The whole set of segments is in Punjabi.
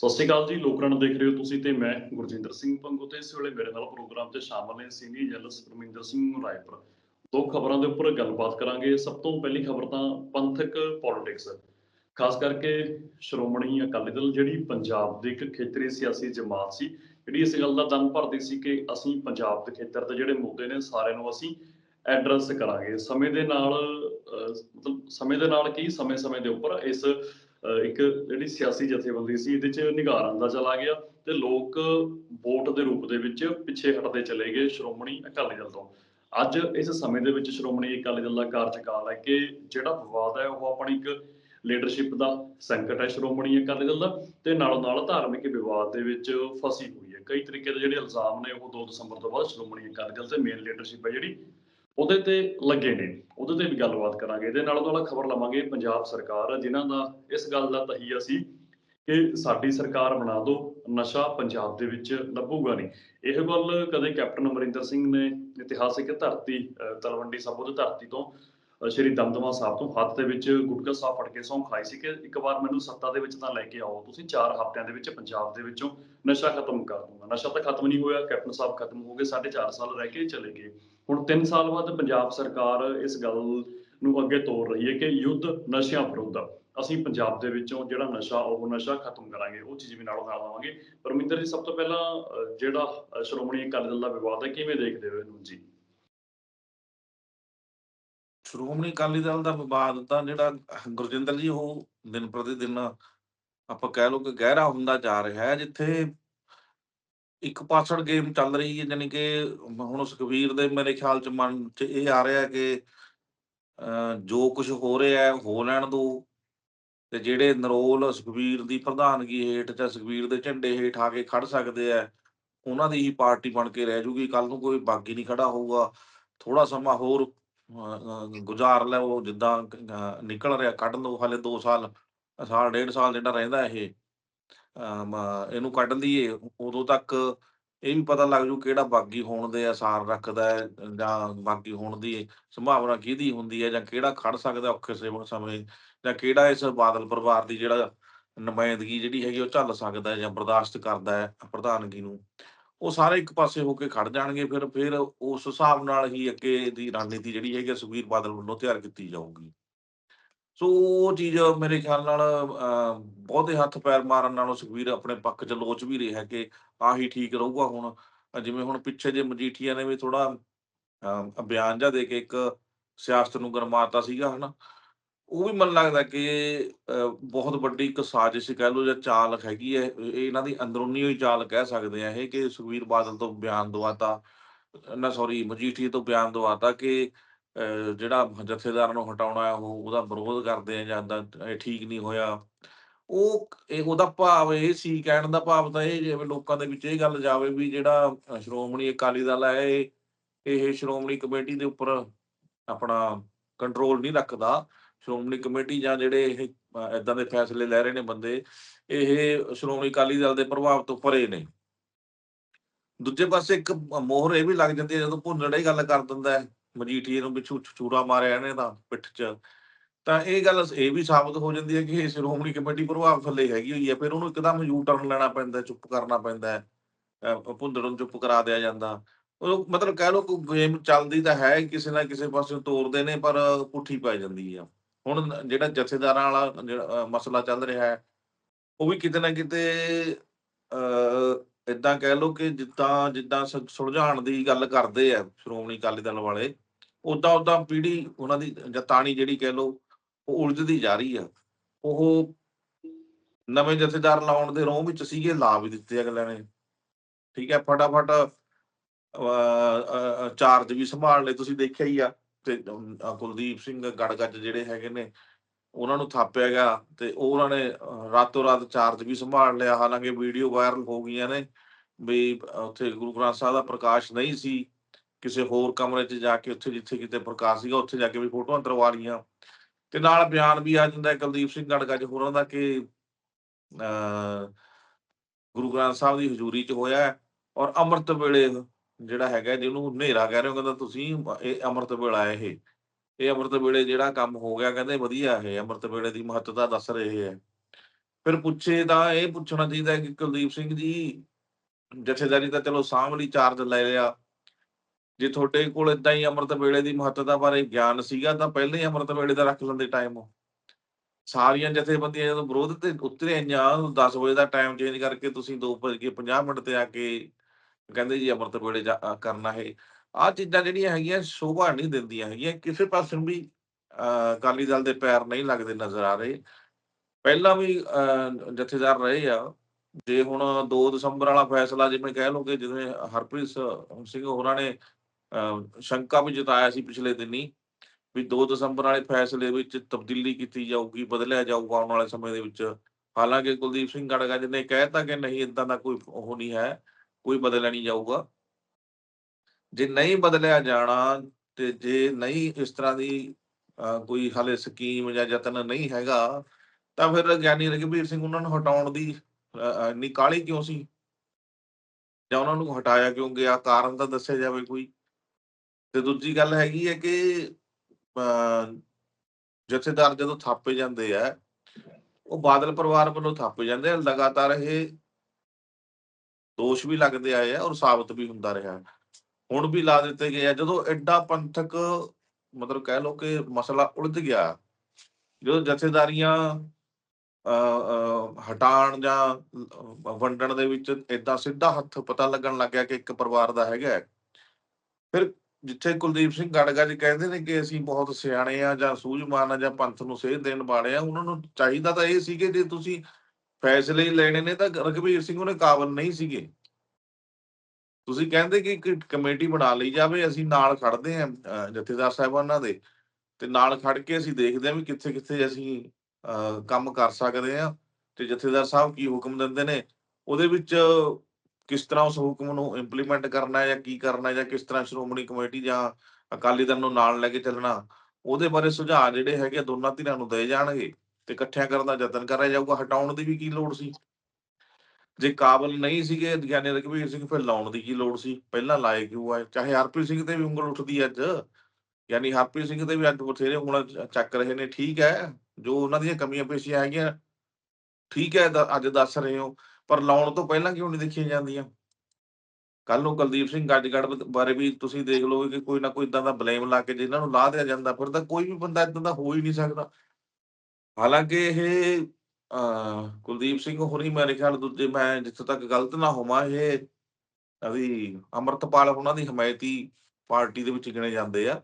ਸਤਿ ਸ਼੍ਰੀ ਅਕਾਲ ਜੀ ਲੋਕਰਨ ਦੇਖ ਰਹੇ ਹੋ ਤੁਸੀਂ ਤੇ ਮੈਂ ਗੁਰਜਿੰਦਰ ਸਿੰਘ ਪੰਗੂ ਤੇ ਇਸ ਵੇਲੇ ਮੇਰੇ ਨਾਲ ਪ੍ਰੋਗਰਾਮ ਤੇ ਸ਼ਾਮਲ ਨੇ ਸੀਨੀਅਰ ਜਰਨਲਿਸਟ ਪਰਮਿੰਦਰ ਸਿੰਘ ਰਾਏਪੁਰ। ਦੋ ਖਬਰਾਂ ਦੇ ਉੱਪਰ ਗੱਲਬਾਤ ਕਰਾਂਗੇ। ਸਭ ਤੋਂ ਪਹਿਲੀ ਖਬਰ ਤਾਂ ਪੰਥਕ ਪੋਲਿਟਿਕਸ ਖਾਸ ਕਰਕੇ ਸ਼੍ਰੋਮਣੀ ਅਕਾਲੀ ਦਲ ਜਿਹੜੀ ਪੰਜਾਬ ਦੀ ਇੱਕ ਖੇਤਰੀ ਸਿਆਸੀ ਜਮਾਤ ਸੀ, ਜਿਹੜੀ ਇਸ ਗੱਲ ਦਾ ਦਮ ਭਰਦੀ ਸੀ ਕਿ ਅਸੀਂ ਪੰਜਾਬ ਦੇ ਖੇਤਰ ਦੇ ਜਿਹੜੇ ਮੁੱਦੇ ਨੇ ਸਾਰਿਆਂ ਨੂੰ ਅਸੀਂ ਐਡਰੈਸ ਕਰਾਂਗੇ। ਸਮੇਂ ਦੇ ਨਾਲ ਮਤਲਬ ਸਮੇਂ ਦੇ ਨਾਲ ਕੀ? ਸਮੇਂ-ਸਮੇਂ ਦੇ ਉੱਪਰ ਇਸ ਇੱਕ ਜਿਹੜੀ ਸਿਆਸੀ ਜਥੇਬੰਦੀ ਸੀ, ਇਹਦੇ 'ਚ ਨਿਗਾਰ ਆਉਂਦਾ ਚਲਾ ਗਿਆ ਤੇ ਲੋਕ ਵੋਟ ਦੇ ਰੂਪ ਦੇ ਵਿੱਚ ਪਿੱਛੇ ਹਟਦੇ ਚਲੇ ਗਏ ਸ਼੍ਰੋਮਣੀ ਅਕਾਲੀ ਦਲ ਤੋਂ। ਅੱਜ ਇਸ ਸਮੇਂ ਦੇ ਵਿੱਚ ਸ਼੍ਰੋਮਣੀ ਅਕਾਲੀ ਦਲ ਦਾ ਕਾਰਜਕਾਲ ਹੈ ਕਿ ਜਿਹੜਾ ਵਿਵਾਦ ਹੈ, ਉਹ ਆਪਣੀ ਇੱਕ ਲੀਡਰਸ਼ਿਪ ਦਾ ਸੰਕਟ ਹੈ ਸ਼੍ਰੋਮਣੀ ਅਕਾਲੀ ਦਲ ਦਾ ਤੇ ਨਾਲੋਂ ਨਾਲ ਧਾਰਮਿਕ ਵਿਵਾਦ ਦੇ ਵਿੱਚ ਫਸੀ ਹੋਈ ਹੈ। ਕਈ ਤਰੀਕੇ ਦੇ ਜਿਹੜੇ ਇਲਜ਼ਾਮ ਨੇ, ਉਹ 2 ਦਸੰਬਰ ਤੋਂ ਬਾਅਦ ਸ਼੍ਰੋਮਣੀ ਅਕਾਲੀ ਦਲ ਤੇ ਮੇਨ ਲੀਡਰਸ਼ਿਪ ਹੈ ਜਿਹੜੀ ਉਹਦੇ ਤੇ ਲੱਗੇ ਨੇ। ਉਹਦੇ ਤੇ ਵੀ ਗੱਲਬਾਤ ਕਰਾਂਗੇ। ਇਹਦੇ ਨਾਲੋਂ ਨਾਲ ਖਬਰ ਲਵਾਂਗੇ ਪੰਜਾਬ ਸਰਕਾਰ, ਜਿਨ੍ਹਾਂ ਦਾ ਇਸ ਗੱਲ ਦਾ ਤਹੀਆ ਸੀ ਕਿ ਸਾਡੀ ਸਰਕਾਰ ਬਣਾ ਦਿਓ ਨਸ਼ਾ ਪੰਜਾਬ ਦੇ ਵਿੱਚ ਲੱਭੂਗਾ ਨਹੀਂ। ਇਹ ਗੱਲ ਕਦੇ ਕੈਪਟਨ ਅਮਰਿੰਦਰ ਸਿੰਘ ਨੇ ਇਤਿਹਾਸਿਕ ਧਰਤੀ ਤਲਵੰਡੀ ਸਾਬੋ ਦੀ ਧਰਤੀ ਤੋਂ ਸ਼੍ਰੀ ਦਮਦਮਾ ਸਾਹਿਬ ਤੋਂ ਹੱਥ ਦੇ ਵਿੱਚ ਗੁਟਕਾ ਸਾਹਿਬ ਫੜ ਕੇ ਸਹੁੰ ਖਾਈ ਸੀ ਕਿ ਇੱਕ ਵਾਰ ਮੈਨੂੰ ਸੱਤਾ ਦੇ ਵਿੱਚ ਤਾਂ ਲੈ ਕੇ ਆਓ। ਤੁਸੀਂ 4 ਹਫ਼ਤਿਆਂ ਦੇ ਵਿੱਚ ਪੰਜਾਬ ਦੇ ਵਿੱਚੋਂ ਨਸ਼ਾ ਖਤਮ ਕਰ ਦੂੰਗਾ। ਨਸ਼ਾ ਤਾਂ ਖਤਮ ਨਹੀਂ ਹੋਇਆ, ਕੈਪਟਨ ਸਾਹਿਬ ਖਤਮ ਹੋ ਗਏ 4.5 ਸਾਲ ਰਹਿ ਕੇ ਚਲੇ ਗਏ। ਹੁਣ 3 ਸਾਲ ਬਾਅਦ ਪੰਜਾਬ ਸਰਕਾਰ ਇਸ ਗੱਲ ਨੂੰ ਅੱਗੇ ਤੋਰ ਰਹੀ ਹੈ ਕਿ ਯੁੱਧ ਨਸ਼ਿਆਂ ਵਿਰੁੱਧ ਅਸੀਂ ਪੰਜਾਬ ਦੇ ਵਿੱਚੋਂ ਜਿਹੜਾ ਨਸ਼ਾ, ਉਹ ਨਸ਼ਾ ਖਤਮ ਕਰਾਂਗੇ, ਉਹ ਚੀਜ਼ ਵੀ ਨਾਲੋਂ ਨਾਲ ਆਵਾਂਗੇ ਪਰਮਿੰਦਰ ਜੀ, ਸਭ ਤੋਂ ਪਹਿਲਾਂ ਜਿਹੜਾ ਸ਼੍ਰੋਮਣੀ ਅਕਾਲੀ ਦਲ ਦਾ ਵਿਵਾਦ ਹੈ, ਕਿਵੇਂ ਦੇਖਦੇ ਹੋ ਇਹਨੂੰ ਜੀ? ਸ਼੍ਰੋਮਣੀ ਅਕਾਲੀ ਦਲ ਦਾ ਵਿਵਾਦ ਤਾਂ ਜਿਹੜਾ, ਗੁਰਜਿੰਦਰ ਜੀ, ਉਹ ਦਿਨ ਪ੍ਰਤੀ ਦਿਨ ਆਪਾਂ ਕਹਿ ਲਓ ਕਿ ਗਹਿਰਾ ਹੁੰਦਾ ਜਾ ਰਿਹਾ ਹੈ, ਜਿੱਥੇ ਇੱਕ ਪਾਸੜ ਗੇਮ ਚੱਲ ਰਹੀ ਹੈ ਜਾਣੀ ਕਿ ਹੁਣ ਸੁਖਵੀਰ ਦੇ ਮੇਰੇ ਖਿਆਲ ਚ ਮਨ ਚ ਇਹ ਆ ਰਿਹਾ ਕਿ ਅਹ, ਜੋ ਕੁਝ ਹੋ ਰਿਹਾ ਹੈ ਹੋ ਲੈਣ ਦੋ। ਤੇ ਜਿਹੜੇ ਨਰੋਲ ਸੁਖਵੀਰ ਦੀ ਪ੍ਰਧਾਨਗੀ ਹੇਠ ਜਾਂ ਸੁਖਵੀਰ ਦੇ ਝੰਡੇ ਹੇਠ ਆ ਕੇ ਖੜ ਸਕਦੇ ਆ ਉਹਨਾਂ ਦੀ ਹੀ ਪਾਰਟੀ ਬਣ ਕੇ ਰਹਿ ਜੂਗੀ। ਕੱਲ ਨੂੰ ਕੋਈ ਬਾਗੀ ਨਹੀਂ ਖੜਾ ਹੋਊਗਾ। ਥੋੜਾ ਸਮਾਂ ਹੋਰ ਅਹ, ਗੁਜ਼ਾਰ ਲੈ ਉਹ ਜਿੱਦਾਂ ਨਿਕਲ ਰਿਹਾ ਕੱਢ ਲਓ ਹਾਲੇ 2 ਸਾਲ ਸਾਲ ਡੇਢ ਸਾਲ ਜਿਹੜਾ ਰਹਿੰਦਾ ਇਹ। ਇਹਨੂੰ ਕੱਢ ਲਈਏ, ਉਦੋਂ ਤੱਕ ਇਹ ਵੀ ਪਤਾ ਲੱਗ ਜੂ ਕਿਹੜਾ ਬਾਗੀ ਹੋਣ ਦੇ ਅਸਾਰ ਰੱਖਦਾ ਹੈ, ਜਾਂ ਬਾਗੀ ਹੋਣ ਦੀ ਸੰਭਾਵਨਾ ਕਿਹਦੀ ਹੁੰਦੀ ਹੈ, ਜਾਂ ਕਿਹੜਾ ਖੜ ਸਕਦਾ ਔਖੇ ਸੇ- ਸਮੇਂ, ਜਾਂ ਕਿਹੜਾ ਇਸ ਬਾਦਲ ਪਰਿਵਾਰ ਦੀ ਜਿਹੜਾ ਨੁਮਾਇੰਦਗੀ ਜਿਹੜੀ ਹੈਗੀ ਉਹ ਝੱਲ ਸਕਦਾ ਹੈ, ਜਾਂ ਬਰਦਾਸ਼ਤ ਕਰਦਾ ਹੈ ਪ੍ਰਧਾਨਗੀ ਨੂੰ। ਉਹ ਸਾਰੇ ਇੱਕ ਪਾਸੇ ਹੋ ਕੇ ਖੜ ਜਾਣਗੇ, ਫਿਰ ਫਿਰ ਉਸ ਹਿਸਾਬ ਨਾਲ ਹੀ ਅੱਗੇ ਦੀ ਰਣਨੀਤੀ ਜਿਹੜੀ ਹੈਗੀ ਆ ਸੁਖਬੀਰ ਬਾਦਲ ਵੱਲੋਂ ਤਿਆਰ ਕੀਤੀ ਜਾਊਗੀ। ਸੋ ਉਹ ਚੀਜ਼ ਮੇਰੇ ਖਿਆਲ ਨਾਲ ਬਹੁਤੇ ਹੱਥ ਪੈਰ ਮਾਰਨ ਨਾਲੋਂ ਸੁਖਬੀਰ ਆਪਣੇ ਪੱਖ 'ਚ ਲੋਚ ਵੀ ਰਿਹਾ ਕਿ ਆਹੀ ਠੀਕ ਰਹੂਗਾ ਹੁਣ। ਜਿਵੇਂ ਹੁਣ ਪਿੱਛੇ ਜੇ ਮਜੀਠੀਆ ਨੇ ਵੀ ਥੋੜਾ ਬਿਆਨ ਜਿਹਾ ਦੇ ਕੇ ਇੱਕ ਸਿਆਸਤ ਨੂੰ ਗਰਮਾਤਾ ਸੀਗਾ ਹਨਾ। ਉਹ ਵੀ ਮਨ ਲੱਗਦਾ ਕਿ ਅਹ, ਬਹੁਤ ਵੱਡੀ ਇੱਕ ਸਾਜ਼ਿਸ਼ ਕਹਿ ਲਓ ਜਾਂ ਚਾਲ ਹੈਗੀ ਹੈ। ਇਹ ਇਹਨਾਂ ਦੀ ਅੰਦਰੂਨੀ ਹੋਈ ਚਾਲ ਕਹਿ ਸਕਦੇ ਆ ਇਹ ਕਿ ਸੁਖਬੀਰ ਬਾਦਲ ਤੋਂ ਬਿਆਨ ਦਵਾਤਾ ਨਾ ਸੌਰੀ ਮਜੀਠੀਏ ਤੋਂ ਬਿਆਨ ਦਵਾਤਾ ਕਿ ਜਿਹੜਾ ਜਥੇਦਾਰਾਂ ਨੂੰ ਹਟਾਉਣਾ ਹੈ, ਉਹ ਉਹਦਾ ਵਿਰੋਧ ਕਰਦੇ ਆ ਜਾਂ ਦਾ ਇਹ ਠੀਕ ਨਹੀਂ ਹੋਇਆ। ਉਹ ਇਹ ਉਹਦਾ ਭਾਵ ਇਹ ਸੀ, ਕਹਿਣ ਦਾ ਭਾਵ ਤਾਂ ਇਹ ਜਿਵੇਂ ਲੋਕਾਂ ਦੇ ਵਿੱਚ ਇਹ ਗੱਲ ਜਾਵੇ ਵੀ ਜਿਹੜਾ ਸ਼੍ਰੋਮਣੀ ਅਕਾਲੀ ਦਲ ਹੈ, ਇਹ ਇਹ ਸ਼੍ਰੋਮਣੀ ਕਮੇਟੀ ਦੇ ਉੱਪਰ ਆਪਣਾ ਕੰਟਰੋਲ ਨਹੀਂ ਰੱਖਦਾ। ਸ਼੍ਰੋਮਣੀ ਕਮੇਟੀ ਜਾਂ ਜਿਹੜੇ ਇਹ ਇਦਾਂ ਦੇ ਫੈਸਲੇ ਲੈ ਰਹੇ ਨੇ ਬੰਦੇ, ਇਹ ਸ਼੍ਰੋਮਣੀ ਅਕਾਲੀ ਦਲ ਦੇ ਪ੍ਰਭਾਵ ਤੋਂ ਪਰੇ ਨੇ। ਦੂਜੇ ਪਾਸੇ ਇੱਕ ਮੋਹਰ ਇਹ ਵੀ ਲੱਗ ਜਾਂਦੀ ਹੈ, ਜਦੋਂ ਭੁੰਨੜਾ ਹੀ ਗੱਲ ਕਰ ਦਿੰਦਾ ਹੈ। ਮਜੀਠੀਏ ਨੂੰ ਪਿੱਛੋਂ ਚੂਰਾ ਮਾਰਿਆ ਇਹਨੇ ਤਾਂ ਪਿੱਠ 'ਚ। ਤਾਂ ਇਹ ਗੱਲ ਇਹ ਵੀ ਸਾਬਤ ਹੋ ਜਾਂਦੀ ਹੈ ਕਿ ਇਹ ਸ਼੍ਰੋਮਣੀ ਕਮੇਟੀ ਪ੍ਰਭਾਵ ਥੱਲੇ ਹੈਗੀ ਹੋਈ ਹੈ। ਫਿਰ ਉਹਨੂੰ ਇੱਕਦਮ ਯੂ ਟਰਨ ਲੈਣਾ ਪੈਂਦਾ ਚੁੱਪ ਕਰਨਾ ਪੈਂਦਾ ਭੁੰਦੜ ਨੂੰ ਚੁੱਪ ਕਰਾ ਦਿਆ ਜਾਂਦਾ। ਉਹ ਮਤਲਬ ਕਹਿ ਲੋ ਕਿ ਗੇਮ ਚੱਲਦੀ ਤਾਂ ਹੈ ਕਿਸੇ ਨਾ ਕਿਸੇ ਪਾਸੇ ਤੋਰਦੇ ਨੇ, ਪਰ ਪੁੱਠੀ ਪੈ ਜਾਂਦੀ ਆ ਹੁਣ ਜਿਹੜਾ ਜਥੇਦਾਰਾਂ ਵਾਲਾ ਮਸਲਾ ਚੱਲ ਰਿਹਾ ਹੈ, ਉਹ ਵੀ ਕਿਤੇ ਨਾ ਕਿਤੇ, ਅਹ ਇਦਾਂ ਕਹਿ ਲਓ ਕਿ ਜਿੱਦਾਂ ਜਿੱਦਾਂ ਸੁਲਝਾਉਣ ਦੀ ਗੱਲ ਕਰਦੇ ਆ ਸ਼੍ਰੋਮਣੀ ਅਕਾਲੀ ਦਲ ਵਾਲੇ ਉਦਾਂ ਉਦਾਂ ਪੀੜੀ ਉਹਨਾਂ ਦੀ ਜਾਂ ਜਿਹੜੀ ਕਹਿ ਲਓ, ਉਹ ਉਲਝਦੀ ਜਾ ਰਹੀ ਆ। ਉਹ ਨਵੇਂ ਜਥੇਦਾਰ ਲਾਉਣ ਦੇ ਰੋਹ ਵਿੱਚ ਸੀਗੇ, ਲਾ ਵੀ ਦਿੱਤੇ ਅਗਲੇ ਨੇ। ਠੀਕ ਹੈ, ਫਟਾਫਟ ਚਾਰਜ ਵੀ ਸੰਭਾਲ ਲਏ, ਤੁਸੀਂ ਦੇਖਿਆ ਹੀ ਆ। ਤੇ ਕੁਲਦੀਪ ਸਿੰਘ ਗੜਗੱਜ ਜਿਹੜੇ ਹੈਗੇ ਨੇ, ਉਹਨਾਂ ਨੂੰ ਥਾਪਿਆ ਗਿਆ ਤੇ ਉਹਨਾਂ ਨੇ ਰਾਤੋਂ ਰਾਤ ਚਾਰਜ ਵੀ ਸੰਭਾਲ ਲਿਆ। ਹਾਲਾਂਕਿ ਵੀਡੀਓ ਵਾਇਰਲ ਹੋ ਗਈਆਂ ਨੇ। ਵੀ ਉੱਥੇ ਗੁਰੂ ਗ੍ਰੰਥ ਸਾਹਿਬ ਦਾ ਪ੍ਰਕਾਸ਼ ਨਹੀਂ ਸੀ, ਕਿਸੇ ਹੋਰ ਕਮਰੇ 'ਚ ਜਾ ਕੇ ਉੱਥੇ ਜਿੱਥੇ ਕਿਤੇ ਪ੍ਰਕਾਸ਼ ਸੀਗਾ, ਉੱਥੇ ਜਾ ਕੇ ਵੀ ਫੋਟੋਆਂ ਤਰਵਾ ਲਈਆਂ। ਤੇ ਨਾਲ ਬਿਆਨ ਵੀ ਆ ਜਾਂਦਾ ਕੁਲਦੀਪ ਸਿੰਘ ਗੜਗੱਜ ਹੋਰਾਂ ਦਾ ਕਿ ਗੁਰੂ ਗ੍ਰੰਥ ਸਾਹਿਬ ਦੀ ਹਜ਼ੂਰੀ 'ਚ ਹੋਇਆ ਔਰ ਅੰਮ੍ਰਿਤ ਵੇਲੇ ਜਿਹੜਾ ਹੈਗਾ ਜਿਹਨੂੰ ਹਨੇਰਾ ਕਹਿ ਰਹੇ ਹੋ, ਕਹਿੰਦਾ ਤੁਸੀਂ ਇਹ ਅੰਮ੍ਰਿਤ ਵੇਲਾ ਹੈ ਇਹ। ਇਹ ਅੰਮ੍ਰਿਤ ਵੇਲੇ ਜਿਹੜਾ ਕੰਮ ਹੋ ਗਿਆ, ਕਹਿੰਦੇ ਵਧੀਆ ਇਹ ਅੰਮ੍ਰਿਤ ਵੇਲੇ ਦੀ ਮਹੱਤਤਾ ਦੱਸ ਰਹੇ ਹੈ। ਫਿਰ ਪੁੱਛੇ ਤਾਂ ਇਹ ਪੁੱਛਣਾ ਚਾਹੀਦਾ ਕਿ ਕੁਲਦੀਪ ਸਿੰਘ ਜੀ ਜਥੇਦਾਰੀ ਤਾਂ ਚਲੋ ਸਾਂਭ ਲਈ ਚਾਰਜ ਲੈ ਲਿਆ। ਜੇ ਤੁਹਾਡੇ ਕੋਲ ਇਦਾਂ ਹੀ ਅੰਮ੍ਰਿਤ ਵੇਲੇ ਦੀ ਮਹੱਤਤਾ ਬਾਰੇ ਗਿਆਨ ਸੀਗਾ ਤਾਂ ਪਹਿਲਾਂ ਹੀ ਅੰਮ੍ਰਿਤ ਵੇਲੇ ਦਾ ਰੱਖ ਲੈਂਦੇ ਟਾਈਮ ਸਾਰੀਆਂ ਜਥੇਬੰਦੀਆਂ ਜਦੋਂ ਵਿਰੋਧ ਤੇ ਉਤਰੇ ਆਈਆਂ 10 ਵਜੇ ਦਾ ਟਾਈਮ ਚੇਂਜ ਕਰਕੇ ਤੁਸੀਂ 2:50 ਮਿੰਟ ਤੇ ਆ ਕੇ ਕਹਿੰਦੇ ਜੀ ਅੰਮ੍ਰਿਤ ਵੇਲੇ ਜਾ- ਕਰਨਾ ਹੈ ਆ ਚੀਜ਼ਾਂ ਜਿਹੜੀਆਂ ਹੈਗੀਆਂ ਸ਼ੋਭਾ ਨਹੀਂ ਦਿੰਦੀਆਂ ਹੈਗੀਆਂ। ਕਿਸੇ ਪਾਸੇ ਵੀ ਅਹ, ਅਕਾਲੀ ਦਲ ਦੇ ਪੈਰ ਨਹੀਂ ਲੱਗਦੇ ਨਜ਼ਰ ਆ ਰਹੇ। ਪਹਿਲਾਂ ਵੀ ਅਹ, ਜਥੇਦਾਰ ਰਹੇ ਆ। ਜੇ ਹੁਣ 2 ਦਸੰਬਰ ਵਾਲਾ ਫੈਸਲਾ ਜਿਵੇਂ ਕਹਿ ਲਓਗੇ ਜਿਵੇਂ ਹਰਪ੍ਰੀਤ ਸਿੰਘ ਹੋਰਾਂ ਨੇ ਸ਼ੰਕਾ ਵੀ ਜਤਾਇਆ ਸੀ ਪਿਛਲੇ ਦਿਨੀ ਵੀ 2 ਦਸੰਬਰ ਵਾਲੇ ਫੈਸਲੇ ਵਿੱਚ ਤਬਦੀਲੀ ਕੀਤੀ ਜਾਊਗੀ ਬਦਲਿਆ ਜਾਊਗਾ ਆਉਣ ਵਾਲੇ ਸਮੇਂ ਦੇ ਵਿੱਚ। ਹਾਲਾਂਕਿ ਕੁਲਦੀਪ ਸਿੰਘ ਗੜਗੜ ਨੇ ਕਹਿਤਾ ਕਿ ਨਹੀਂ ਇਦਾਂ ਦਾ ਕੋਈ ਉਹ ਨਹੀਂ ਹੈ ਕੋਈ ਬਦਲਿਆ ਨਹੀਂ ਜਾਊਗਾ। ਜੇ ਨਹੀਂ ਬਦਲਿਆ ਜਾਣਾ ਤੇ ਜੇ ਨਹੀਂ ਇਸ ਤਰ੍ਹਾਂ ਦੀ ਅਹ, ਕੋਈ ਹਾਲੇ ਸਕੀਮ ਜਾਂ ਯਤਨ ਨਹੀਂ ਹੈਗਾ ਤਾਂ ਫਿਰ ਗਿਆਨੀ ਰਘਬੀਰ ਸਿੰਘ ਉਹਨਾਂ ਨੂੰ ਹਟਾਉਣ ਦੀ ਇੰਨੀ ਕਾਹਲੀ ਕਿਉਂ ਸੀ? ਜਾਂ ਉਹਨਾਂ ਨੂੰ ਹਟਾਇਆ ਕਿਉਂ ਗਿਆ? ਕਾਰਨ ਤਾਂ ਦੱਸਿਆ ਜਾਵੇ ਕੋਈ। ਤੇ ਦੂਜੀ ਗੱਲ ਹੈਗੀ ਹੈ ਕਿ ਜਥੇਦਾਰ ਜਦੋਂ ਥਾਪੇ ਜਾਂਦੇ ਆ, ਉਹ ਬਾਦਲ ਪਰਿਵਾਰ ਵੱਲੋਂ ਥਾਪੇ ਜਾਂਦੇ ਆ। ਲਗਾਤਾਰ ਇਹ ਦੋਸ਼ ਵੀ ਲੱਗਦੇ ਆਏ ਆ ਔਰ ਸਾਬਤ ਵੀ ਹੁੰਦਾ ਰਿਹਾ। ਹੁਣ ਵੀ ਲਾ ਦਿੱਤੇ ਗਏ ਆ। ਜਦੋਂ ਐਡਾ ਪੰਥਕ, ਮਤਲਬ ਕਹਿ ਲਓ ਕਿ ਮਸਲਾ ਉਲਝ ਗਿਆ, ਜਦੋਂ ਜਥੇਦਾਰੀਆਂ ਅਹ, ਹਟਾਉਣ ਜਾਂ ਵੰਡਣ ਦੇ ਵਿੱਚ ਏਦਾਂ ਸਿੱਧਾ ਹੱਥ ਪਤਾ ਲੱਗਣ ਲੱਗ ਕਿ ਇੱਕ ਪਰਿਵਾਰ ਦਾ ਹੈਗਾ ਫਿਰ ਜਿੱਥੇ ਕੁਲਦੀਪ ਸਿੰਘ ਗੜਗਾ ਜੀ ਕਹਿੰਦੇ ਨੇ ਕਿ ਅਸੀਂ ਬਹੁਤ ਸਿਆਣੇ ਆ ਜਾਂ ਸੂਝਵਾਨ ਆ ਜਾਂ ਪੰਥ ਨੂੰ ਸੇਧ ਦੇਣ ਵਾਲੇ ਆ ਉਹਨਾਂ ਨੂੰ ਚਾਹੀਦਾ ਤਾਂ ਇਹ ਸੀ ਕਿ ਜੇ ਤੁਸੀਂ ਫੈਸਲੇ ਹੀ ਲੈਣੇ ਨੇ ਤਾਂ ਰਘਬੀਰ ਸਿੰਘ ਉਹਨੇ ਕਾਬਲ ਨਹੀਂ ਸੀਗੇ। ਤੁਸੀਂ ਕਹਿੰਦੇ ਕਿ ਇੱਕ ਕਮੇਟੀ ਬਣਾ ਲਈ ਜਾਵੇ ਅਸੀਂ ਨਾਲ ਖੜਦੇ ਆ ਜਥੇਦਾਰ ਸਾਹਿਬਾਨਾਂ ਦੇ ਤੇ ਨਾਲ ਖੜ ਕੇ ਅਸੀਂ ਦੇਖਦੇ ਆ ਵੀ ਕਿੱਥੇ ਕਿੱਥੇ ਅਸੀਂ ਕੰਮ ਕਰ ਸਕਦੇ ਆ ਤੇ ਜਥੇਦਾਰ ਸਾਹਿਬ ਕੀ ਹੁਕਮ ਦਿੰਦੇ ਨੇ? ਉਹਦੇ ਵਿੱਚ ਕਿਸ ਤਰ੍ਹਾਂ ਉਸ ਹੁਕਮ ਨੂੰ ਇੰਪਲੀਮੈਂਟ ਕਰਨਾ ਜਾਂ ਕੀ ਕਰਨਾ ਜਾਂ ਕਿਸ ਤਰ੍ਹਾਂ ਸ਼੍ਰੋਮਣੀ ਕਮੇਟੀ ਜਾਂ ਅਕਾਲੀ ਦਲ ਨੂੰ ਨਾਲ ਲੈ ਕੇ ਚੱਲਣਾ? ਉਹਦੇ ਬਾਰੇ ਸੁਝਾਅ ਜਿਹੜੇ ਹੈਗੇ ਦੋਨਾਂ ਧਿਰਾਂ ਨੂੰ ਦੇ ਜਾਣਗੇ ਤੇ ਇਕੱਠਿਆਂ ਕਰਨ ਦਾ ਯਤਨ ਕਰਿਆ ਜਾਊਗਾ। ਹਟਾਉਣ ਦੀ ਵੀ ਕੀ ਲੋੜ ਸੀ? ਜੇ ਕਾਬਲ ਨਹੀਂ ਸੀਗੇ ਗਿਆਨੀ ਰਘਵੀਰ ਸਿੰਘ, ਫਿਰ ਲਾਉਣ ਦੀ ਕੀ ਲੋੜ ਸੀ? ਪਹਿਲਾਂ ਲਾਏ ਕਿਉਂ ਆਏ? ਚਾਹੇ ਹਰਪ੍ਰੀਤ ਸਿੰਘ ਤੇ ਵੀ ਉਂਗਲ ਉੱਠਦੀ ਹੈ ਅੱਜ। ਯਾਨੀ ਹਰਪ੍ਰੀਤ ਸਿੰਘ ਤੇ ਵੀ ਅੱਜ ਬਥੇਰੇ ਉਂਗਲਾਂ ਚੱਕ ਰਹੇ ਨੇ। ਠੀਕ ਹੈ। ਜੋ ਉਹਨਾਂ ਦੀਆਂ ਕਮੀਆਂ ਪੇਸ਼ੀਆਂ ਹੈਗੀਆਂ ਠੀਕ ਹੈ ਅੱਜ ਦੱਸ ਰਹੇ ਹੋ ਪਰ ਲਾਉਣ ਤੋਂ ਪਹਿਲਾਂ ਕਿਉਂ ਨਹੀਂ ਦੇਖੀਆਂ ਜਾਂਦੀਆਂ? ਕੱਲ ਨੂੰ ਕੁਲਦੀਪ ਸਿੰਘ ਗੱਜਗੜ ਬਾਰੇ ਵੀ ਤੁਸੀਂ ਦੇਖ ਲਓਗੇ ਕਿ ਕੋਈ ਨਾ ਕੋਈ ਇਦਾਂ ਦਾ ਬਲੇਮ ਲਾ ਕੇ ਇਹਨਾਂ ਨੂੰ ਲਾ ਦਿਆ ਜਾਂਦਾ ਫਿਰ ਤਾਂ ਕੋਈ ਵੀ ਬੰਦਾ ਇਦਾਂ ਦਾ ਹੋ ਹੀ ਨਹੀਂ ਸਕਦਾ। ਹਾਲਾਂਕਿ ਇਹ ਅਹ, ਕੁਲਦੀਪ ਸਿੰਘ ਹੋਰੀ ਮੇਰੇ ਖਿਆਲ ਦੂਜੇ ਮੈਂ ਜਿੱਥੇ ਤੱਕ ਗਲਤ ਨਾ ਹੋਵਾਂ ਇਹ ਅਸੀਂ ਅਮਰਤਪਾਲ ਉਹਨਾਂ ਦੀ ਹਮਾਇਤੀ ਪਾਰਟੀ ਦੇ ਵਿੱਚ ਗਿਣੇ ਜਾਂਦੇ ਆ।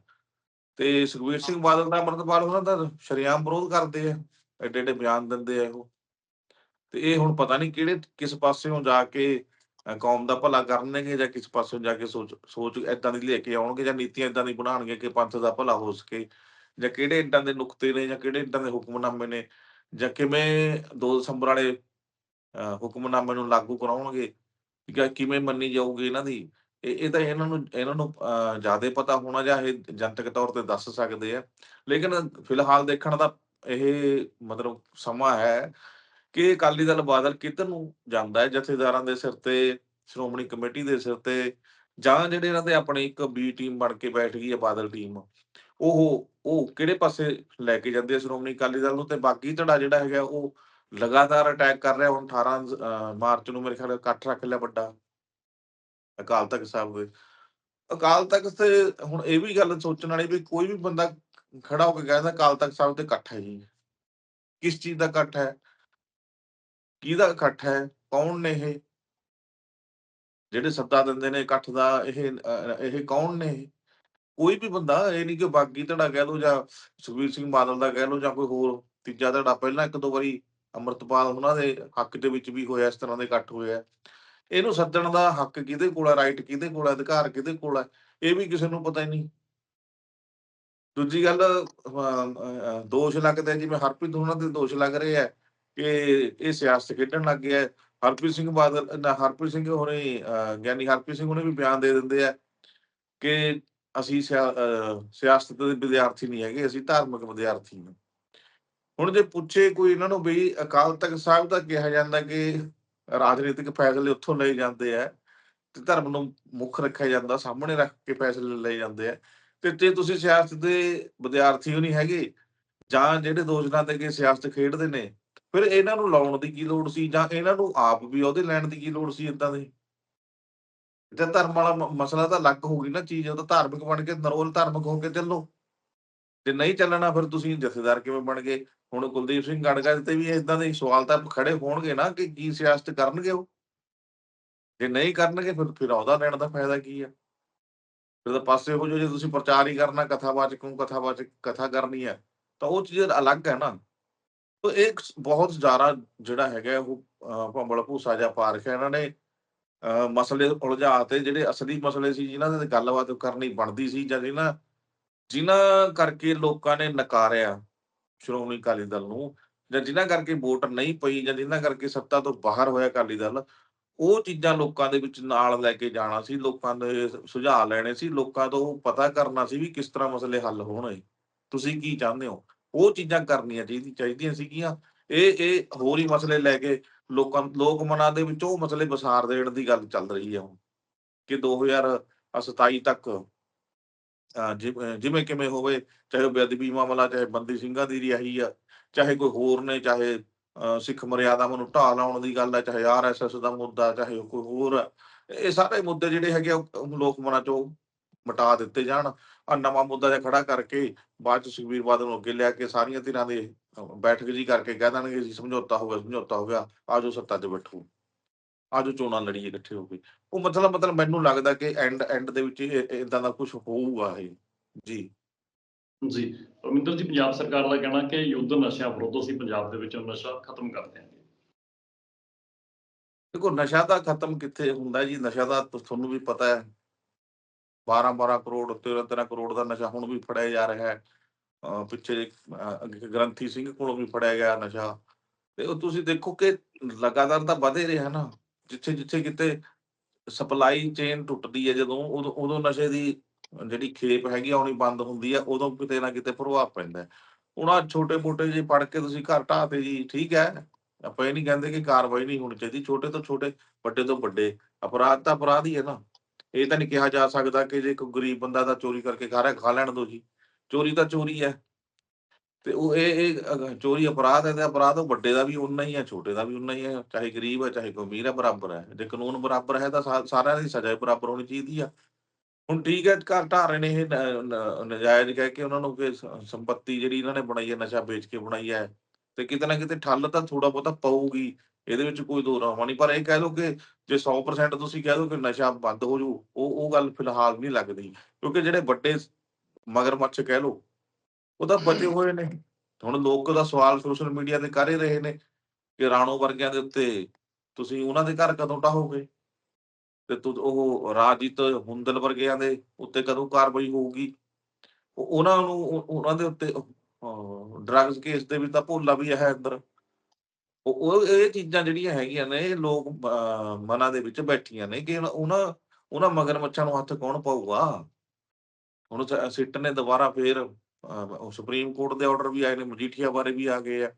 ਤੇ ਸੁਖਬੀਰ ਸਿੰਘ ਬਾਦਲ ਦਾ ਅਮਰਤਪਾਲ ਉਹਨਾਂ ਦਾ ਸ਼ਰੇਆਮ ਵਿਰੋਧ ਕਰਦੇ ਆ ਐਡੇ ਐਡੇ ਬਿਆਨ ਦਿੰਦੇ ਆ ਉਹ। ਤੇ ਇਹ ਹੁਣ ਪਤਾ ਨਹੀਂ ਕਿਹੜੇ ਕਿਸ ਪਾਸਿਓਂ ਜਾ ਕੇ ਕੌਮ ਦਾ ਭਲਾ ਕਰਨਗੇ ਜਾਂ ਕਿਸ ਪਾਸਿਓਂ ਜਾ ਕੇ ਸੋਚ ਸੋਚ ਏਦਾਂ ਦੀ ਲੈ ਕੇ ਆਉਣਗੇ ਜਾਂ ਨੀਤੀਆਂ ਏਦਾਂ ਦੀ ਬਣਾਉਣਗੇ ਕਿ ਪੰਥ ਦਾ ਭਲਾ ਹੋ ਸਕੇ ਜਾਂ ਕਿਹੜੇ ਏਦਾਂ ਦੇ ਨੁਕਤੇ ਨੇ ਜਾਂ ਕਿਹੜੇ ਏਦਾਂ ਦੇ ਹੁਕਮਨਾਮੇ ਨੇ ਜਾਂ ਕਿਵੇਂ 2 ਦਸੰਬਰ ਵਾਲੇ ਅਹ, ਹੁਕਮਨਾਮੇ ਨੂੰ ਲਾਗੂ ਕਰਾਉਣਗੇ ਠੀਕ ਕਿਵੇਂ ਮੰਨੀ ਜਾਊਗੀ ਇਹਨਾਂ ਦੀ। ਇਹ ਤਾਂ ਇਹਨਾਂ ਨੂੰ ਇਹਨਾਂ ਨੂੰ ਜ਼ਿਆਦਾ ਪਤਾ ਹੋਣਾ ਜਾਂ ਇਹ ਜਨਤਕ ਤੌਰ ਤੇ ਦੱਸ ਸਕਦੇ ਆ। ਲੇਕਿਨ ਫਿਲਹਾਲ ਦੇਖਣ ਦਾ ਇਹ ਮਤਲਬ ਸਮਾਂ ਹੈ ਕਿ ਅਕਾਲੀ ਦਲ ਬਾਦਲ ਕਿੱਧਰ ਨੂੰ ਜਾਂਦਾ ਹੈ, ਜਥੇਦਾਰਾਂ ਦੇ ਸਿਰ ਤੇ, ਸ਼੍ਰੋਮਣੀ ਕਮੇਟੀ ਦੇ ਸਿਰ ਤੇ, ਜਾਂ ਜਿਹੜੇ ਇਹਨਾਂ ਦੇ ਆਪਣੇ ਇੱਕ ਬੀ ਟੀਮ ਬਣ ਕੇ ਬੈਠ ਗਈ ਹੈ ਬਾਦਲ ਟੀਮ ਉਹ ਉਹ ਕਿਹੜੇ ਪਾਸੇ ਲੈ ਕੇ ਜਾਂਦੇ ਆ ਸ਼੍ਰੋਮਣੀ ਅਕਾਲੀ ਦਲ ਨੂੰ? ਤੇ ਬਾਕੀ ਧੜਾ ਜਿਹੜਾ ਹੈਗਾ ਉਹ ਲਗਾਤਾਰ ਅਟੈਕ ਕਰ ਰਿਹਾ। ਹੁਣ 18 ਮਾਰਚ ਨੂੰ ਮੇਰੇ ਖਿਆਲ ਇਕੱਠ ਰੱਖ ਲਿਆ ਵੱਡਾ। ਅਕਾਲ ਤਖਤ ਸਾਹਿਬ ਦੇ ਅਕਾਲ ਤਖਤ ਤੇ ਹੁਣ ਇਹ ਵੀ ਗੱਲ ਸੋਚਣ ਵਾਲੀ ਵੀ ਕੋਈ ਵੀ ਬੰਦਾ ਖੜਾ ਹੋ ਕੇ ਕਹਿੰਦਾ ਅਕਾਲ ਤਖਤ ਸਾਹਿਬ ਤੇ ਇਕੱਠ ਹੈ ਜੀ ਕਿਸ ਚੀਜ਼ ਦਾ ਇਕੱਠ ਹੈ? ਕਿਹਦਾ ਇਕੱਠ ਹੈ? ਕੌਣ ਨੇ ਇਹ? ਜਿਹੜੇ ਸੱਦਾ ਦਿੰਦੇ ਨੇ ਇਕੱਠ ਦਾ, ਇਹ ਇਹ ਕੌਣ ਨੇ ਕੋਈ ਵੀ ਬੰਦਾ, ਇਹ ਨਹੀਂ ਕਿ ਬਾਗੀ ਧੜਾ ਕਹਿ ਲੋ ਜਾਂ ਸੁਖਬੀਰ ਸਿੰਘ ਬਾਦਲ ਦਾ ਕਹਿ ਲੋ ਜਾਂ ਕੋਈ ਹੋਰ ਤੀਜਾ ਧੜਾ, ਪਹਿਲਾਂ ਇੱਕ ਦੋ ਵਾਰੀ ਅੰਮ੍ਰਿਤਪਾਲ ਉਹਨਾਂ ਦੇ ਹੱਕ ਦੇ ਵਿੱਚ ਵੀ ਹੋਇਆ, ਇਸ ਤਰ੍ਹਾਂ ਦੇ ਇਕੱਠ ਹੋਇਆ ਇਹਨੂੰ ਸੱਦਣ ਦਾ ਹੱਕ ਕਿਹਦੇ ਕੋਲ ਹੈ ਰਾਈਟ ਕਿਹਦੇ ਕੋਲ ਹੈ ਅਧਿਕਾਰ ਕਿਹਦੇ ਕੋਲ ਹੈ ਇਹ ਵੀ ਕਿਸੇ ਨੂੰ ਪਤਾ ਹੀ ਨਹੀਂ। ਦੂਜੀ ਗੱਲ ਦੋਸ਼ ਲੱਗਦੇ ਜਿਵੇਂ ਹਰਪ੍ਰੀਤ ਉਹਨਾਂ ਦੇ ਦੋਸ਼ ਲੱਗ ਰਹੇ ਆ ਕਿ ਇਹ ਸਿਆਸਤ ਖੇਡਣ ਲੱਗ ਗਿਆ। ਹਰਪ੍ਰੀਤ ਸਿੰਘ ਬਾਦਲ ਹਰਪ੍ਰੀਤ ਸਿੰਘ ਹੋਰੇ ਅਹ, ਗਿਆਨੀ ਹਰਪ੍ਰੀਤ ਸਿੰਘ ਉਹਨੇ ਵੀ ਬਿਆਨ ਦੇ ਦਿੰਦੇ ਆ ਕਿ ਅਸੀਂ ਸਿਆ- ਸਿਆਸਤ ਦੇ ਵਿਦਿਆਰਥੀ ਨਹੀਂ ਹੈਗੇ ਅਸੀਂ ਧਾਰਮਿਕ ਵਿਦਿਆਰਥੀ ਹਾਂ। ਹੁਣ ਜੇ ਪੁੱਛੇ ਕੋਈ ਇਹਨਾਂ ਨੂੰ ਵੀ ਅਕਾਲ ਤਖਤ ਸਾਹਿਬ ਦਾ ਕਿਹਾ ਜਾਂਦਾ ਕਿ ਰਾਜਨੀਤਿਕ ਫੈਸਲੇ ਉੱਥੋਂ ਲਏ ਜਾਂਦੇ ਆ ਤੇ ਧਰਮ ਨੂੰ ਮੁੱਖ ਰੱਖਿਆ ਜਾਂਦਾ, ਸਾਹਮਣੇ ਰੱਖ ਕੇ ਫੈਸਲੇ ਲਏ ਜਾਂਦੇ ਆ। ਤੇ ਜੇ ਤੁਸੀਂ ਸਿਆਸਤ ਦੇ ਵਿਦਿਆਰਥੀ ਹੋ ਨਹੀਂ ਹੈਗੇ ਜਾਂ ਜਿਹੜੇ ਦੋਸ਼ਨਾਂ ਤੇ ਕਿ ਸਿਆਸਤ ਖੇਡਦੇ ਨੇ, ਫਿਰ ਇਹਨਾਂ ਨੂੰ ਲਾਉਣ ਦੀ ਕੀ ਲੋੜ ਸੀ ਜਾਂ ਇਹਨਾਂ ਨੂੰ ਆਪ ਵੀ ਉਹਦੇ ਲੈਣ ਦੀ ਕੀ ਲੋੜ ਸੀ ਇਦਾਂ ਦੇ? ਤੇ ਧਰਮ ਵਾਲਾ ਮਸਲਾ ਤਾਂ ਅਲੱਗ ਹੋ ਗਈ ਨਾ ਚੀਜ਼, ਉਹ ਤਾਂ ਧਾਰਮਿਕ ਬਣ ਕੇ, ਨਰੋਲ ਧਾਰਮਿਕ ਹੋ ਕੇ ਚੱਲੋ। ਜੇ ਨਹੀਂ ਚੱਲਣਾ ਫਿਰ ਤੁਸੀਂ ਜਥੇਦਾਰ ਕਿਵੇਂ ਬਣ ਗਏ? ਹੁਣ ਕੁਲਦੀਪ ਸਿੰਘ ਗੜਗਾ ਤੇ ਵੀ ਇਦਾਂ ਦੇ ਸਵਾਲ ਤਾਂ ਖੜੇ ਹੋਣਗੇ ਨਾ ਕਿ ਕੀ ਸਿਆਸਤ ਕਰਨਗੇ ਉਹ? ਜੇ ਨਹੀਂ ਕਰਨਗੇ ਫਿਰ ਫਿਰ ਉਹਦਾ ਲੈਣ ਦਾ ਫਾਇਦਾ ਕੀ ਆ? ਫਿਰ ਤਾਂ ਪਾਸੇ ਹੋ ਜਾਓ ਜੇ ਤੁਸੀਂ ਪ੍ਰਚਾਰ ਹੀ ਕਰਨਾ ਕਥਾਵਾਚਕ ਨੂੰ ਕਥਾਵਾਚਕ ਕਥਾ ਕਰਨੀ ਹੈ ਤਾਂ ਉਹ ਚੀਜ਼ ਅਲੱਗ ਹੈ ਨਾ। ਤਾਂ ਇਹ ਇੱਕ ਬਹੁਤ ਜ਼ਿਆਦਾ ਜਿਹੜਾ ਹੈਗਾ ਉਹ ਭੰਬਲ ਭੂਸਾ ਜਾਂ ਪਾ ਹੈ ਇਹਨਾਂ ਨੇ ਅਹ, ਮਸਲੇ ਉਲਝਾ ਤੇ ਜਿਹੜੇ ਅਸਲੀ ਮਸਲੇ ਸੀ ਜਿਨ੍ਹਾਂ ਦੇ ਗੱਲਬਾਤ ਕਰਨੀ ਬਣਦੀ ਸੀ ਜਾਂ ਜਿਨ੍ਹਾਂ ਜਿਨ੍ਹਾਂ ਕਰਕੇ ਲੋਕਾਂ ਨੇ ਨਕਾਰਿਆ ਸ਼੍ਰੋਮਣੀ ਅਕਾਲੀ ਦਲ ਨੂੰ ਜਾਂ ਜਿਨ੍ਹਾਂ ਕਰਕੇ ਵੋਟ ਨਹੀਂ ਪਈ ਜਾਂ ਜਿਨ੍ਹਾਂ ਕਰਕੇ ਸੱਤਾ ਤੋਂ ਬਾਹਰ ਹੋਇਆ ਅਕਾਲੀ ਦਲ ਉਹ ਚੀਜ਼ਾਂ ਲੋਕਾਂ ਦੇ ਵਿੱਚ ਨਾਲ ਲੈ ਕੇ ਜਾਣਾ ਸੀ ਲੋਕਾਂ ਦੇ ਸੁਝਾਅ ਲੈਣੇ ਸੀ ਲੋਕਾਂ ਤੋਂ ਪਤਾ ਕਰਨਾ ਸੀ ਵੀ ਕਿਸ ਤਰ੍ਹਾਂ ਮਸਲੇ ਹੱਲ ਹੋਣਗੇ ਤੁਸੀਂ ਕੀ ਚਾਹੁੰਦੇ ਹੋ? ਉਹ ਚੀਜ਼ਾਂ ਕਰਨੀਆਂ ਚਾਹੀਦੀ ਚਾਹੀਦੀਆਂ ਸੀਗੀਆਂ। ਇਹ ਇਹ ਹੋਰ ਹੀ ਮਸਲੇ ਲੈ ਕੇ ਲੋਕਾਂ ਲੋਕ ਮਨਾਂ ਦੇ ਵਿੱਚ ਉਹ ਮਸਲੇ ਵਿਸਾਰ ਦੇਣ ਦੀ ਗੱਲ ਚੱਲ ਰਹੀ ਹੈ ਹੁਣ। ਕਿ 2027 ਤੱਕ ਅਹ, ਜਿ- ਜਿਵੇਂ ਕਿਵੇਂ ਹੋਵੇ ਚਾਹੇ ਉਹ ਬੇਅਦਬੀ ਮਾਮਲਾ ਚਾਹੇ ਬੰਦੀ ਸਿੰਘਾਂ ਦੀ ਰਿਹਾਈ ਆ ਚਾਹੇ ਕੋਈ ਹੋਰ ਨੇ ਚਾਹੇ ਸਿੱਖ ਮਰਿਆਦਾ ਨੂੰ ਢਾਹ ਲਾਉਣ ਦੀ ਗੱਲ ਹੈ ਚਾਹੇ ਆਰਐਸਐਸ ਦਾ ਮੁੱਦਾ ਚਾਹੇ ਕੋਈ ਹੋਰ ਇਹ ਸਾਰੇ ਮੁੱਦੇ ਜਿਹੜੇ ਹੈਗੇ ਆ, ਲੋਕ ਮਨਾਂ ਚੋਂ ਮਿਟਾ ਦਿੱਤੇ ਜਾਣ। ਆ ਨਵਾਂ ਮੁੱਦਾ ਜਿਹਾ ਖੜਾ ਕਰਕੇ ਬਾਅਦ ਚ ਸੁਖਬੀਰ ਬਾਦਲ ਨੂੰ ਅੱਗੇ ਲਿਆ ਕੇ ਸਾਰੀਆਂ ਧਿਰਾਂ ਦੇ ਬੈਠਕ ਜੀ ਕਰਕੇ ਕਹਿ ਦੇਣਗੇ ਜੀ ਸਮਝੌਤਾ ਹੋ ਗਿਆ ਸਮਝੌਤਾ ਹੋ ਗਿਆ ਆਜੋ ਸੱਤਾ 'ਚ ਬੈਠੋ। ਆਜੋ ਚੋਣਾਂ ਲੜੀਏ ਇਕੱਠੇ ਹੋ ਕੇ। ਉਹ ਮਤਲਬ ਮਤਲਬ ਮੈਨੂੰ ਲੱਗਦਾ ਕਿ ਐਂਡ ਐਂਡ ਦੇ ਵਿੱਚ ਇਦਾਂ ਦਾ ਕੁਝ ਹੋਊਗਾ ਇਹ। ਜੀ। ਜੀ। ਪਰਮਿੰਦਰ ਜੀ ਪੰਜਾਬ ਸਰਕਾਰ ਦਾ ਕਹਿਣਾ ਕਿ ਯੁੱਧ ਨਸ਼ਿਆਂ ਵਿਰੁੱਧ ਅਸੀਂ ਪੰਜਾਬ ਦੇ ਵਿੱਚੋਂ ਨਸ਼ਾ ਖਤਮ ਕਰ ਦਿਆਂਗੇ। ਦੇਖੋ ਨਸ਼ਾ ਤਾਂ ਖਤਮ ਕਿੱਥੇ ਹੁੰਦਾ ਜੀ? ਨਸ਼ਾ ਦਾ ਤੁਹਾਨੂੰ ਵੀ ਪਤਾ ਹੈ। 12 12 ਕਰੋੜ 13 13 ਕਰੋੜ ਦਾ ਨਸ਼ਾ ਹੁਣ ਵੀ ਫੜਿਆ ਜਾ ਰਿਹਾ ਹੈ। ਪਿੱਛੇ ਗ੍ਰੰਥੀ ਸਿੰਘ ਕੋਲੋਂ ਵੀ ਫੜਿਆ ਗਿਆ ਨਸ਼ਾ। ਤੇ ਉਹ ਤੁਸੀਂ ਦੇਖੋ ਕਿ ਲਗਾਤਾਰ ਤਾਂ ਵਧੇ ਰਿਹਾ ਨਾ। ਜਿੱਥੇ ਜਿੱਥੇ ਕਿਤੇ ਸਪਲਾਈ ਚੇਨ ਟੁੱਟਦੀ ਹੈ, ਜਦੋਂ ਉਦੋਂ ਉਦੋਂ ਨਸ਼ੇ ਦੀ ਜਿਹੜੀ ਖੇਪ ਹੈਗੀ ਆਉਣੀ ਬੰਦ ਹੁੰਦੀ ਹੈ ਉਦੋਂ ਕਿਤੇ ਨਾ ਕਿਤੇ ਪ੍ਰਭਾਵ ਪੈਂਦਾ ਹੈ। ਹੁਣ ਛੋਟੇ ਮੋਟੇ ਜੇ ਪੜ ਕੇ ਤੁਸੀਂ ਘਰ ਢਾਹ ਤੇ ਜੀ, ਠੀਕ ਹੈ? ਆਪਾਂ ਇਹ ਨਹੀਂ ਕਹਿੰਦੇ ਕਿ ਕਾਰਵਾਈ ਨਹੀਂ ਹੋਣੀ ਚਾਹੀਦੀ, ਛੋਟੇ ਤੋਂ ਛੋਟੇ, ਵੱਡੇ ਤੋਂ ਵੱਡੇ, ਅਪਰਾਧ ਤਾਂ ਅਪਰਾਧ ਹੀ ਹੈ ਨਾ। ਇਹ ਤਾਂ ਨਹੀਂ ਕਿਹਾ ਜਾ ਸਕਦਾ ਕਿ ਜੇ ਕੋਈ ਗਰੀਬ ਬੰਦਾ ਤਾਂ ਚੋਰੀ ਕਰਕੇ ਖਾ ਰਿਹਾ ਖਾ ਲੈਣ ਦੋ ਜੀ। ਚੋਰੀ ਤਾਂ ਚੋਰੀ ਹੈ। ਤੇ ਉਹ ਇਹ ਇਹ ਚੋਰੀ ਅਪਰਾਧ ਹੈ ਤੇ ਅਪਰਾਧ ਉਹ ਵੱਡੇ ਦਾ ਵੀ ਉਨਾ ਹੀ ਹੈ, ਛੋਟੇ ਦਾ ਵੀ ਉਨਾ ਹੀ ਹੈ, ਚਾਹੇ ਗਰੀਬ ਹੈ, ਚਾਹੇ ਕੋਈ ਅਮੀਰ ਹੈ, ਬਰਾਬਰ ਹੈ। ਜੇ ਕਾਨੂੰਨ ਬਰਾਬਰ ਹੈ ਤਾਂ ਸਾਰਿਆਂ ਦੀ ਸਜ਼ਾ ਬਰਾਬਰ ਹੋਣੀ ਚਾਹੀਦੀ ਆ। ਹੁਣ ਠੀਕ ਹੈ, ਘਰ ਢਾਹ ਰਹੇ ਨੇ ਇਹ ਨਜਾਇਜ਼ ਕਹਿ ਕੇ ਉਹਨਾਂ ਨੂੰ ਕਿ ਸ- ਜਿਹੜੀ ਇਹਨਾਂ ਨੇ ਬਣਾਈ ਹੈ, ਨਸ਼ਾ ਵੇਚ ਕੇ ਬਣਾਈ ਹੈ, ਤੇ ਕਿਤੇ ਨਾ ਕਿਤੇ ਠੱਲ ਤਾਂ ਥੋੜਾ ਬਹੁਤਾ ਪਊਗੀ, ਇਹਦੇ ਵਿੱਚ ਕੋਈ ਦੋ ਰਾਮਾ ਨਹੀਂ। ਪਰ ਇਹ ਕਹਿ ਲਓ ਕਿ ਜੇ 100% ਤੁਸੀਂ ਕਹਿ ਦੋ ਕਿ ਨਸ਼ਾ ਬੰਦ ਹੋ ਜੂ, ਉਹ ਉਹ ਗੱਲ ਫਿਲਹਾਲ ਨਹੀਂ ਲੱਗਦੀ, ਕਿਉਂਕਿ ਜਿਹੜੇ ਵੱਡੇ ਮਗਰਮੱਛ ਕਹਿ ਲਓ ਉਹ ਤਾਂ ਬਚੇ ਹੋਏ ਨੇ। ਹੁਣ ਲੋਕ ਦਾ ਸਵਾਲ ਸੋਸ਼ਲ ਮੀਡੀਆ ਤੇ ਕਰ ਹੀ ਰਹੇ ਨੇ ਕਿ ਰਾਣੋ ਵਰਗਿਆਂ ਦੇ ਉੱਤੇ ਤੁਸੀਂ ਉਹਨਾਂ ਦੇ ਘਰ ਕਦੋਂ ਢਾਹੋਗੇ ਤੇ ਤੁ ਉਹ ਰਾਜੀਤ ਹੁੰਦਲ ਵਰਗਿਆਂ ਦੇ ਉੱਤੇ ਕਦੋਂ ਕਾਰਵਾਈ ਹੋਊਗੀ? ਉਹਨਾਂ ਨੂੰ ਉਹਨਾਂ ਦੇ ਉੱਤੇ ਡਰੱਗਸ ਕੇਸ ਦੇ ਵਿੱਚ ਤਾਂ ਭੋਲਾ ਵੀ ਹੈ ਅੰਦਰ। ਉਹ ਇਹ ਚੀਜ਼ਾਂ ਜਿਹੜੀਆਂ ਹੈਗੀਆਂ ਨੇ, ਇਹ ਲੋਕ ਮਨਾਂ ਦੇ ਵਿੱਚ ਬੈਠੀਆਂ ਨੇ ਕਿ ਉਹਨਾਂ ਉਹਨਾਂ ਮਗਰਮੱਛਾਂ ਨੂੰ ਹੱਥ ਕੌਣ ਪਾਊਗਾ? ਹੁਣ ਸਿੱਟ ਨੇ ਦੁਬਾਰਾ ਫੇਰ ਉਹ ਸੁਪਰੀਮ ਕੋਰਟ ਦੇ ਆਰਡਰ ਵੀ ਆਏ ਨੇ, ਮਜੀਠੀਆ ਬਾਰੇ ਵੀ ਆ ਗਏ ਆ।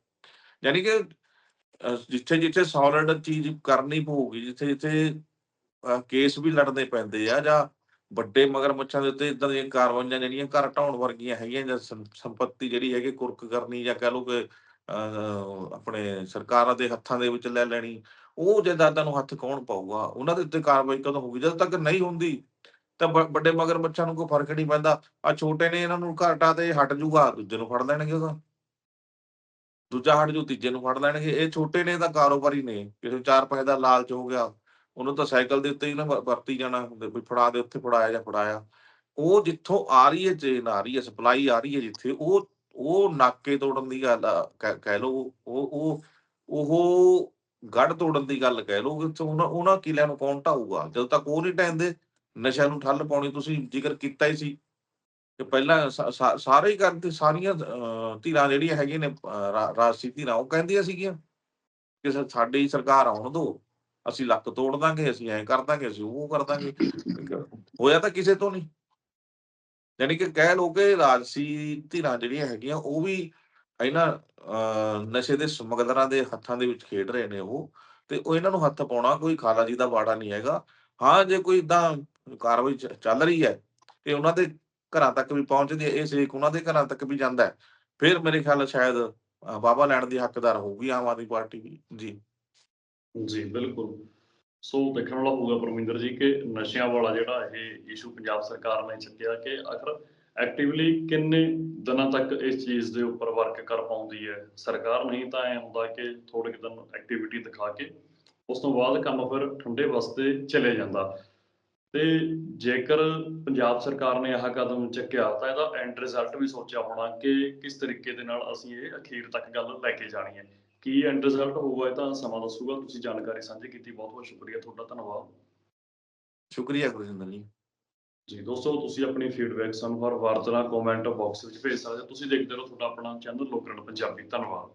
ਯਾਨੀ ਕਿ ਜਿੱਥੇ ਜਿੱਥੇ ਸੋਲਿਡ ਚੀਜ਼ ਕਰਨੀ ਪਊਗੀ, ਜਿੱਥੇ ਜਿੱਥੇ ਕੇਸ ਵੀ ਲੜਨੇ ਪੈਂਦੇ ਆ ਜਾਂ ਵੱਡੇ ਮਗਰਮੱਛਾਂ ਦੇ ਉੱਤੇ ਇਦਾਂ ਦੀਆਂ ਕਾਰਵਾਈਆਂ ਜਿਹੜੀਆਂ ਘਰ ਢਾਉਣ ਵਰਗੀਆਂ ਹੈਗੀਆਂ ਜਾਂ ਸੰ- ਜਿਹੜੀ ਹੈਗੀ ਕੁਰਕ ਕਰਨੀ ਜਾਂ ਕਹ ਲਓ ਕਿ ਆਪਣੇ ਸਰਕਾਰਾਂ ਦੇ ਹੱਥਾਂ ਦੇ ਵਿੱਚ ਲੈ ਲੈਣੀ, ਉਹ ਜਾਇਦਾਦਾਂ ਨੂੰ ਹੱਥ ਕੌਣ ਪਾਊਗਾ? ਉਹਨਾਂ ਦੇ ਉੱਤੇ ਕਾਰਵਾਈ ਕਦੋਂ ਹੋਊਗੀ? ਜਦੋਂ ਤੱਕ ਨਹੀਂ ਹੁੰਦੀ ਤਾਂ ਵ- ਮਗਰ ਮਗਰਮੱਛਾਂ ਨੂੰ ਕੋਈ ਫ਼ਰਕ ਨਹੀਂ ਪੈਂਦਾ। ਆ ਛੋਟੇ ਨੇ ਇਹਨਾਂ ਨੂੰ ਘਾਟਾ ਤੇ ਹਟ ਜੂਗਾ ਦੂਜੇ ਨੂੰ ਫੜ ਲੈਣਗੇ ਉਹਦਾ ਦੂਜਾ ਹਟ ਜੂ ਤੀਜੇ ਨੂੰ ਫੜ ਲੈਣਗੇ। ਇਹ ਛੋਟੇ ਨੇ ਤਾਂ ਕਾਰੋਬਾਰੀ ਨੇ। ਕਿਸੇ ਨੂੰ ਚਾਰ ਪੈਸੇ ਦਾ ਲਾਲਚ ਹੋ ਗਿਆ ਉਹਨੂੰ ਤਾਂ ਸਾਈਕਲ ਦੇ ਉੱਤੇ ਹੀ ਨਾ ਵਰਤੀ ਜਾਣਾ ਵੀ ਫੜਾ ਦੇ ਉੱਥੇ ਫੜਾਇਆ ਜਾਂ ਫੜਾਇਆ। ਉਹ ਜਿੱਥੋਂ ਆ ਰਹੀ ਹੈ ਚੇਨ ਆ ਰਹੀ ਹੈ ਸਪਲਾਈ ਆ ਰਹੀ ਹੈ ਜਿੱਥੇ ਉਹ ਉਹ ਨਾਕੇ ਤੋੜਨ ਦੀ ਗੱਲ ਆ, ਕਹਿ ਕਹਿ ਲਓ ਉਹ ਉਹ ਉਹ ਗੜ ਤੋੜਨ ਦੀ ਗੱਲ ਕਹਿ ਲਓ ਕਿ ਉਹਨਾਂ ਉਹਨਾਂ ਕਿਲਿਆਂ ਨੂੰ ਕੌਣ ਢਾਊਗਾ? ਜਦੋਂ ਤੱਕ ਉਹ ਨਹੀਂ ਟੈਂਦੇ ਨਸ਼ਿਆਂ ਨੂੰ ਠੱਲ ਪਾਉਣੀ ਤੁਸੀਂ ਜ਼ਿਕਰ ਕੀਤਾ ਹੀ ਸੀ। ਕਿ ਪਹਿਲਾਂ ਸਾਰੇ ਹੀ ਕਰਦੇ ਸਾਰੀਆਂ ਧਿਰਾਂ ਜਿਹੜੀਆਂ ਹੈਗੀਆਂ ਨੇ ਰਾਜਸੀ ਧਿਰਾਂ ਉਹ ਕਹਿੰਦੀਆਂ ਸੀਗੀਆਂ ਕਿ ਸਾਡੀ ਸਰਕਾਰ ਆਉਣ ਦਿਓ ਅਸੀਂ ਲੱਕ ਤੋੜ ਦਾਂਗੇ ਅਸੀਂ ਐਂ ਕਰ ਦਾਂਗੇ ਅਸੀਂ ਉਹ ਕਰ ਦਾਂਗੇ। ਹੋਇਆ ਤਾਂ ਕਿਸੇ ਤੋਂ ਨਹੀਂ। ਯਾਨੀ ਕਿ ਕਹਿ ਲੋ ਕਿ ਰਾਜਸੀ ਧਿਰਾਂ ਜਿਹੜੀਆਂ ਹੈਗੀਆਂ ਉਹ ਵੀ ਇਹਨਾਂ ਅਹ, ਨਸ਼ੇ ਦੇ ਸਮਗਲਰਾਂ ਦੇ ਹੱਥਾਂ ਦੇ ਵਿੱਚ ਖੇਡ ਰਹੇ ਨੇ ਉਹ ਤੇ ਉਹ ਇਹਨਾਂ ਨੂੰ ਹੱਥ ਪਾਉਣਾ ਕੋਈ ਖਾਲਾ ਜੀ ਦਾ ਬਾੜਾ ਨਹੀਂ ਹੈਗਾ। ਹਾਂ ਜੇ ਕੋਈ ਇਦਾਂ ਕਾਰਵਾਈ ਚੱਲ ਰਹੀ ਹੈ ਤੇ ਉਹਨਾਂ ਦੇ ਘਰਾਂ ਤੱਕ ਵੀ ਪਹੁੰਚਦੀ ਹੈ ਇਹ ਸੇਕ ਉਹਨਾਂ ਦੇ ਘਰਾਂ ਤੱਕ ਵੀ ਜਾਂਦਾ ਹੈ। ਫਿਰ ਮੇਰੇ ਖਿਆਲ ਸ਼ਾਇਦ ਅ, ਲੈਣ ਦੀ ਹੱਕਦਾਰ ਹੋਊਗੀ ਆਮ ਆਦਮੀ ਪਾਰਟੀ ਵੀ ਜੀ। ਜੀ ਬਿਲਕੁਲ। ਸੋ ਦੇਖਣ ਵਾਲਾ ਹੋਊਗਾ ਪਰਮਿੰਦਰ ਜੀ ਕਿ ਨਸ਼ਿਆਂ ਵਾਲਾ ਜਿਹੜਾ ਇਹ ਇਸ਼ੂ ਪੰਜਾਬ ਸਰਕਾਰ ਨੇ ਚੱਕਿਆ ਕਿ ਆਖਰ ਐਕਟਿਵਲੀ ਕਿੰਨੇ ਦਿਨਾਂ ਤੱਕ ਇਸ ਚੀਜ਼ ਦੇ ਉੱਪਰ ਵਰਕ ਕਰ ਪਾਉਂਦੀ ਹੈ। ਸਰਕਾਰ ਨਹੀਂ ਤਾਂ ਐ ਹੁੰਦਾ ਕਿ ਥੋੜੇ ਦਿਨ ਐਕਟੀਵਿਟੀ ਦਿਖਾ ਕੇ ਉਸ ਤੋਂ ਬਾਅਦ ਕੰਮ ਫਿਰ ਠੰਡੇ ਵਾਸਤੇ ਚਲੇ ਜਾਂਦਾ। ਤੇ ਜੇਕਰ ਪੰਜਾਬ ਸਰਕਾਰ ਨੇ ਆਹ ਕਦਮ ਚੱਕਿਆ ਤਾਂ ਇਹਦਾ ਐਂਡ ਰਿਜ਼ਲਟ ਵੀ ਸੋਚਿਆ ਹੋਣਾ ਕਿ ਕਿਸ ਤਰੀਕੇ ਦੇ ਨਾਲ ਅਸੀਂ ਇਹ ਅਖੀਰ ਤੱਕ ਗੱਲ ਲੈ ਕੇ ਜਾਣੀ ਹੈ। ਕੀ ਐਂਡ ਰਿਜ਼ਲਟ ਹੋਊਗਾ ਇਹ ਤਾਂ ਸਮਾਂ ਦੱਸੂਗਾ। ਤੁਸੀਂ ਜਾਣਕਾਰੀ ਸਾਂਝੀ ਕੀਤੀ ਬਹੁਤ ਬਹੁਤ ਸ਼ੁਕਰੀਆ ਤੁਹਾਡਾ ਧੰਨਵਾਦ। ਸ਼ੁਕਰੀਆ ਗੁਰਜਿੰਦਰ ਜੀ। ਜੀ ਦੋਸਤੋ ਤੁਸੀਂ ਆਪਣੀ ਫੀਡਬੈਕ ਸਾਨੂੰ ਹਰ ਵਾਰ ਤਰ੍ਹਾਂ ਕਮੈਂਟ ਬਾਕਸ ਵਿੱਚ ਭੇਜ ਸਕਦੇ ਹੋ। ਤੁਸੀਂ ਦੇਖਦੇ ਰਹੋ ਤੁਹਾਡਾ ਆਪਣਾ ਚੈਨਲ ਲੋਕਰਨ ਪੰਜਾਬੀ। ਧੰਨਵਾਦ।